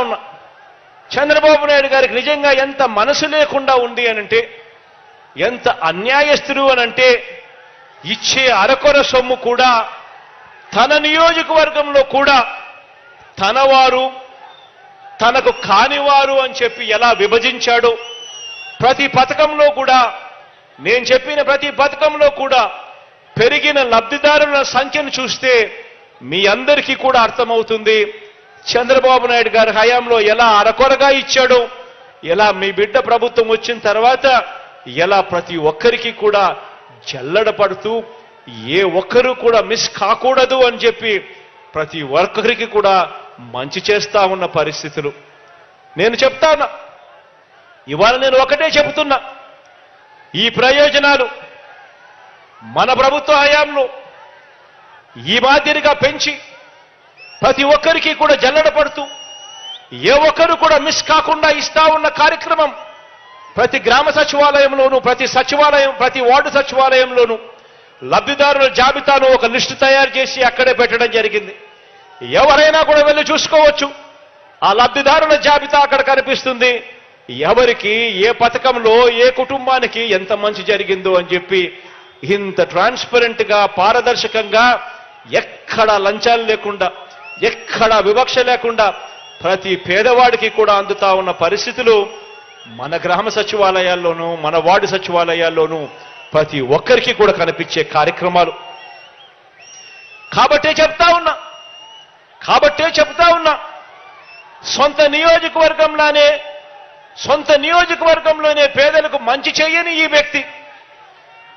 ఉన్నా. చంద్రబాబు నాయుడు గారికి నిజంగా ఎంత మనసు లేకుండా ఉంది అనంటే ఎంత అన్యాయస్తుడు అనంటే ఇచ్చే అరకొర సొమ్ము కూడా తన నియోజకవర్గంలో కూడా తనవారు తనకు కానివారు అని చెప్పి ఎలా విభజించాడో ప్రతి పథకంలో కూడా నేను చెప్పిన ప్రతి పథకంలో కూడా పెరిగిన లబ్ధిదారుల సంఖ్యను చూస్తే మీ అందరికీ కూడా అర్థమవుతుంది. చంద్రబాబు నాయుడు గారి హయాంలో ఎలా అరకొరగా ఇచ్చాడో ఎలా మీ బిడ్డ ప్రభుత్వం వచ్చిన తర్వాత ఎలా ప్రతి ఒక్కరికి కూడా జల్లడ పడుతూ ఏ ఒక్కరూ కూడా మిస్ కాకూడదు అని చెప్పి ప్రతి ఒక్కరికి కూడా మంచి చేస్తా ఉన్న పరిస్థితులు. నేను చెప్తాను. ఇవాళ నేను ఒకటే చెబుతున్నా ఈ ప్రయోజనాలు మన ప్రభుత్వ హయాంలో ఈ మాదిరిగా పెంచి ప్రతి ఒక్కరికి కూడా జల్లడ పడుతూ ఏ ఒక్కరు కూడా మిస్ కాకుండా ఇస్తా ఉన్న కార్యక్రమం ప్రతి గ్రామ సచివాలయంలోనూ ప్రతి సచివాలయం ప్రతి వార్డు సచివాలయంలోనూ లబ్ధిదారుల జాబితాను ఒక లిస్టు తయారు చేసి అక్కడే పెట్టడం జరిగింది. ఎవరైనా కూడా వెళ్ళి చూసుకోవచ్చు. ఆ లబ్ధిదారుల జాబితా అక్కడ కనిపిస్తుంది. ఎవరికి ఏ పథకంలో ఏ కుటుంబానికి ఎంత మంచి జరిగిందో అని చెప్పి ఇంత ట్రాన్స్పరెంట్గా పారదర్శకంగా ఎక్కడ లంచాలు లేకుండా ఎక్కడ వివక్ష లేకుండా ప్రతి పేదవాడికి కూడా అందుతా ఉన్న పరిస్థితులు మన గ్రామ సచివాలయాల్లోనూ మన వార్డు సచివాలయాల్లోనూ ప్రతి ఒక్కరికి కూడా కనిపించే కార్యక్రమాలు. కాబట్టే చెప్తా ఉన్నా కాబట్టే చెప్తా ఉన్నా సొంత నియోజకవర్గంలోనే సొంత నియోజకవర్గంలోనే పేదలకు మంచి చేయని ఈ వ్యక్తి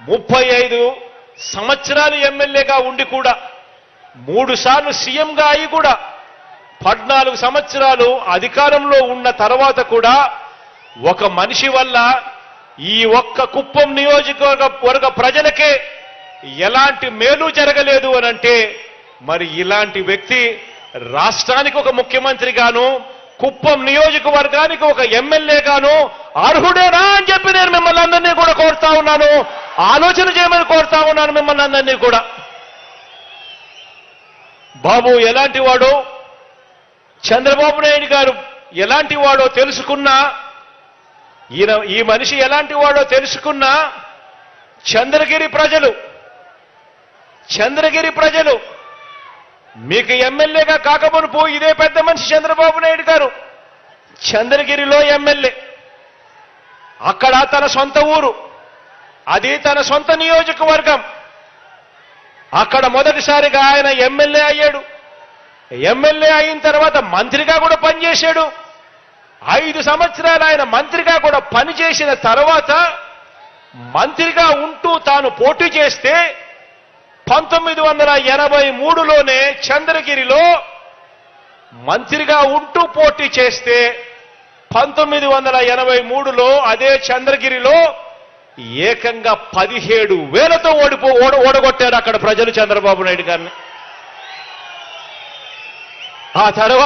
ముప్పై ఐదు సంవత్సరాలు ఎమ్మెల్యేగా ఉండి కూడా మూడు సార్లు సీఎంగా అయి కూడా పద్నాలుగు సంవత్సరాలు అధికారంలో ఉన్న తర్వాత కూడా ఒక మనిషి వల్ల ఈ ఒక్క కుప్పం నియోజకవర్గ వర్గ ప్రజలకే ఎలాంటి మేలు జరగలేదు అని అంటే మరి ఇలాంటి వ్యక్తి రాష్ట్రానికి ఒక ముఖ్యమంత్రిగాను కుప్పం నియోజకవర్గానికి ఒక ఎమ్మెల్యేగాను అర్హుడేనా అని చెప్పి నేను మిమ్మల్ని అందరినీ కూడా కోరుతా ఉన్నాను. ఆలోచన చేయమని కోరుతా ఉన్నాను మిమ్మల్ని అందరినీ కూడా. బాబు ఎలాంటి వాడో? చంద్రబాబు నాయుడు గారు ఎలాంటి వాడో తెలుసుకున్నా? ఈయన ఈ మనిషి ఎలాంటి వాడో తెలుసుకున్నా? చంద్రగిరి ప్రజలు చంద్రగిరి ప్రజలు మీకు ఎమ్మెల్యేగా కాకమునుపు ఇదే పెద్ద మనిషి చంద్రబాబు నాయుడు గారు. చంద్రగిరిలో ఎమ్మెల్యే. అక్కడ తన సొంత ఊరు. అది తన సొంత నియోజకవర్గం. అక్కడ మొదటిసారిగా ఆయన ఎమ్మెల్యే అయ్యాడు. ఎమ్మెల్యే అయిన తర్వాత మంత్రిగా కూడా పనిచేశాడు. ఐదు సంవత్సరాలు ఆయన మంత్రిగా కూడా పనిచేసిన తర్వాత మంత్రిగా ఉంటూ తాను పోటీ చేస్తే పంతొమ్మిది వందల ఎనభై మూడులోనే చంద్రగిరిలో మంత్రిగా ఉంటూ పోటీ చేస్తే పంతొమ్మిది వందల ఎనభై మూడులో అదే చంద్రగిరిలో ఏకంగా పదిహేడు వేలతో ఓడిపో ఓడ ఓడగొట్టారు అక్కడ ప్రజలు చంద్రబాబు నాయుడు గారిని. ఆ తర్వాత